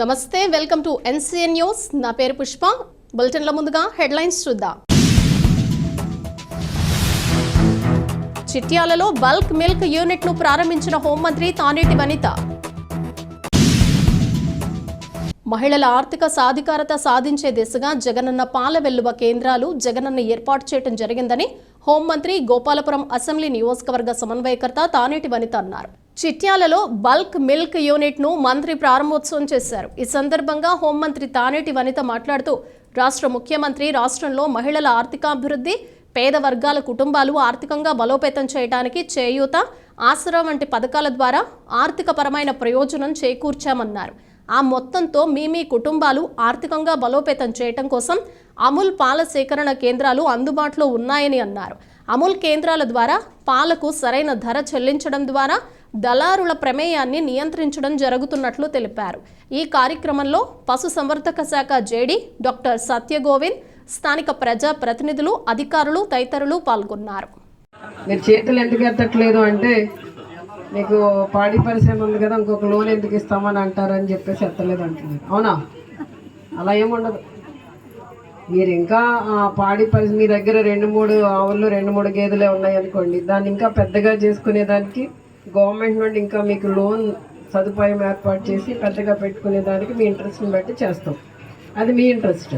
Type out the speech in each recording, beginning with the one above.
నమస్తే welcome to NCN news. నా పేరు పుష్ప. బులెటిన్ల ముందుగా హెడ్లైన్స్ చూద్దాం. చిట్యాలలో బల్క్ మిల్క్ యూనిట్ను ప్రారంభించిన హోంమంత్రి తానేటి వనిత. మహిళల ఆర్థిక సాధికారత సాధించే దిశగా జగనన్న పాల వెల్లువ కేంద్రాలు జగనన్న ఏర్పాటు చేయడం జరిగిందని హోంమంత్రి గోపాలపురం అసెంబ్లీ నియోజకవర్గ సమన్వయకర్త తానేటి వనిత అన్నారు. చిట్యాలలో బల్క్ మిల్క్ యూనిట్ను మంత్రి ప్రారంభోత్సవం చేశారు. ఈ సందర్భంగా హోంమంత్రి తానేటి వనిత మాట్లాడుతూ రాష్ట్ర ముఖ్యమంత్రి రాష్ట్రంలో మహిళల ఆర్థికాభివృద్ధి పేద వర్గాల కుటుంబాలు ఆర్థికంగా బలోపేతం చేయడానికి చేయూత ఆసరా వంటి పథకాల ద్వారా ఆర్థికపరమైన ప్రయోజనం చేకూర్చామన్నారు. ఆ మొత్తంతో మీ మీ కుటుంబాలు ఆర్థికంగా బలోపేతం చేయటం కోసం అమూల్ పాల సేకరణ కేంద్రాలు అందుబాటులో ఉన్నాయని అన్నారు. అమూల్ కేంద్రాల ద్వారా పాలకు సరైన ధర చెల్లించడం ద్వారా దళారుల ప్రమేయాన్ని నియంత్రించడం జరుగుతున్నట్లు తెలిపారు. ఈ కార్యక్రమంలో పశుసంవర్ధక శాఖ జేడీ డాక్టర్ సత్యగోవింద్ స్థానిక ప్రజా ప్రతినిధులు అధికారులు తదితరులు పాల్గొన్నారు. మీరు చేతులు ఎందుకు ఎత్తట్లేదు అంటే మీకు పాడి పరిశ్రమ ఉంది కదా ఇంకొక లోన్ ఎందుకు ఇస్తామని అంటారని చెప్పేసి ఎత్తలేదు అంటున్నారు. అవునా? అలా ఏముండదు మీరు ఇంకా పాడి పరిశ్రమ మీ దగ్గర రెండు మూడు ఆవులు రెండు మూడు గేదెలే ఉన్నాయి అనుకోండి దాన్ని ఇంకా పెద్దగా చేసుకునేదానికి గవర్నమెంట్ నుండి ఇంకా మీకు లోన్ సదుపాయం ఏర్పాటు చేసి పెద్దగా పెట్టుకునే దానికి మీ ఇంట్రెస్ట్ని బట్టి చేస్తాం. అది మీ ఇంట్రెస్ట్.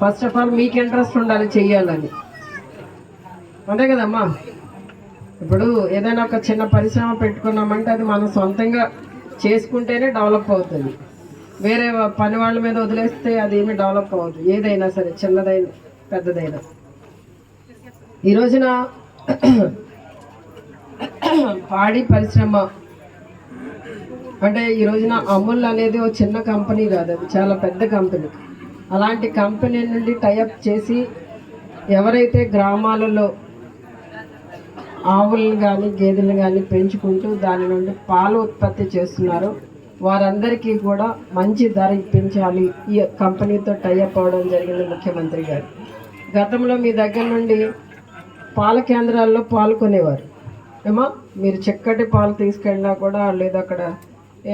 ఫస్ట్ ఆఫ్ ఆల్ మీకు ఇంట్రెస్ట్ ఉండాలి చెయ్యాలని. అంతే కదమ్మా? ఇప్పుడు ఏదైనా ఒక చిన్న పరిశ్రమ పెట్టుకున్నామంటే అది మనం సొంతంగా చేసుకుంటేనే డెవలప్ అవుతుంది. వేరే పని వాళ్ళ మీద వదిలేస్తే అది ఏమి డెవలప్ అవ్వదు. ఏదైనా సరే చిన్నదైనా పెద్దదైనా. ఈ రోజున పాడి పరిశ్రమ. అంటే ఈ రోజున అమూల్ అనేది ఒక చిన్న కంపెనీ కాదు అది చాలా పెద్ద కంపెనీ. అలాంటి కంపెనీ నుండి టైఅప్ చేసి ఎవరైతే గ్రామాలలో ఆవులను కానీ గేదెలను కానీ పెంచుకుంటూ దాని నుండి పాలు ఉత్పత్తి చేస్తున్నారో వారందరికీ కూడా మంచి ధర ఇప్పించాలి. ఈ కంపెనీతో టైఅప్ అవ్వడం జరిగింది ముఖ్యమంత్రి గారు. గతంలో మీ దగ్గర నుండి పాల కేంద్రాల్లో పాలు కొనేవారు. ఏమో మీరు చక్కటి పాలు తీసుకెళ్ళినా కూడా లేదు అక్కడ.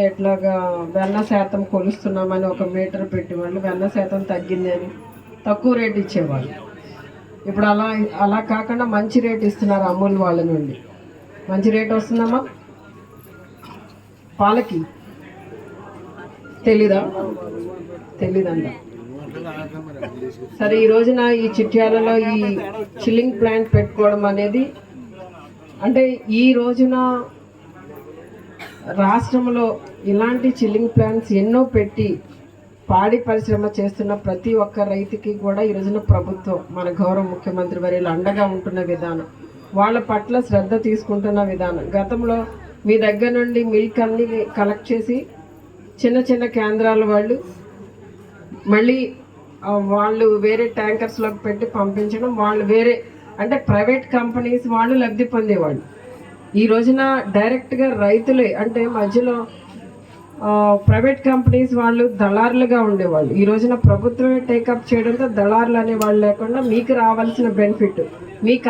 ఎట్లాగా వెన్న శాతం కొలుస్తున్నామని ఒక మీటర్ పెట్టేవాళ్ళు వెన్న శాతం తగ్గింది అని తక్కువ రేట్ ఇచ్చేవాళ్ళు. ఇప్పుడు అలా అలా కాకుండా మంచి రేట్ ఇస్తున్నారు అమూల్ వాళ్ళ నుండి. మంచి రేట్ వస్తుందమ్మా? పాలకి? తెలీదా? తెలీదంట. సరే ఈ రోజున ఈ చిట్యాలలో ఈ చిల్లింగ్ ప్లాంట్ పెట్టుకోవడం అనేది అంటే ఈ రోజున రాష్ట్రంలో ఇలాంటి చిల్లింగ్ ప్లాంట్స్ ఎన్నో పెట్టి పాడి పరిశ్రమ చేస్తున్న ప్రతి ఒక్క రైతుకి కూడా ఈ రోజున ప్రభుత్వం మన గౌరవ ముఖ్యమంత్రి వర్యులు అండగా ఉంటున్న విధానం వాళ్ళ పట్ల శ్రద్ధ తీసుకుంటున్న విధానం. గతంలో మీ దగ్గర నుండి మిల్క్ అన్ని కలెక్ట్ చేసి చిన్న చిన్న కేంద్రాల వాళ్ళు మళ్ళీ వాళ్ళు వేరే ట్యాంకర్స్లోకి పెట్టి పంపించడం వాళ్ళు వేరే అంటే ప్రైవేట్ కంపెనీస్ వాళ్ళు లబ్ధి పొందేవాళ్ళు. ఈ రోజున డైరెక్ట్గా రైతులే అంటే మధ్యలో ప్రైవేట్ కంపెనీస్ వాళ్ళు దళారులుగా ఉండేవాళ్ళు. ఈ రోజున ప్రభుత్వమే టేకప్ చేయడంతో దళారులు అనేవాళ్ళు లేకుండా మీకు రావాల్సిన బెనిఫిట్ మీకు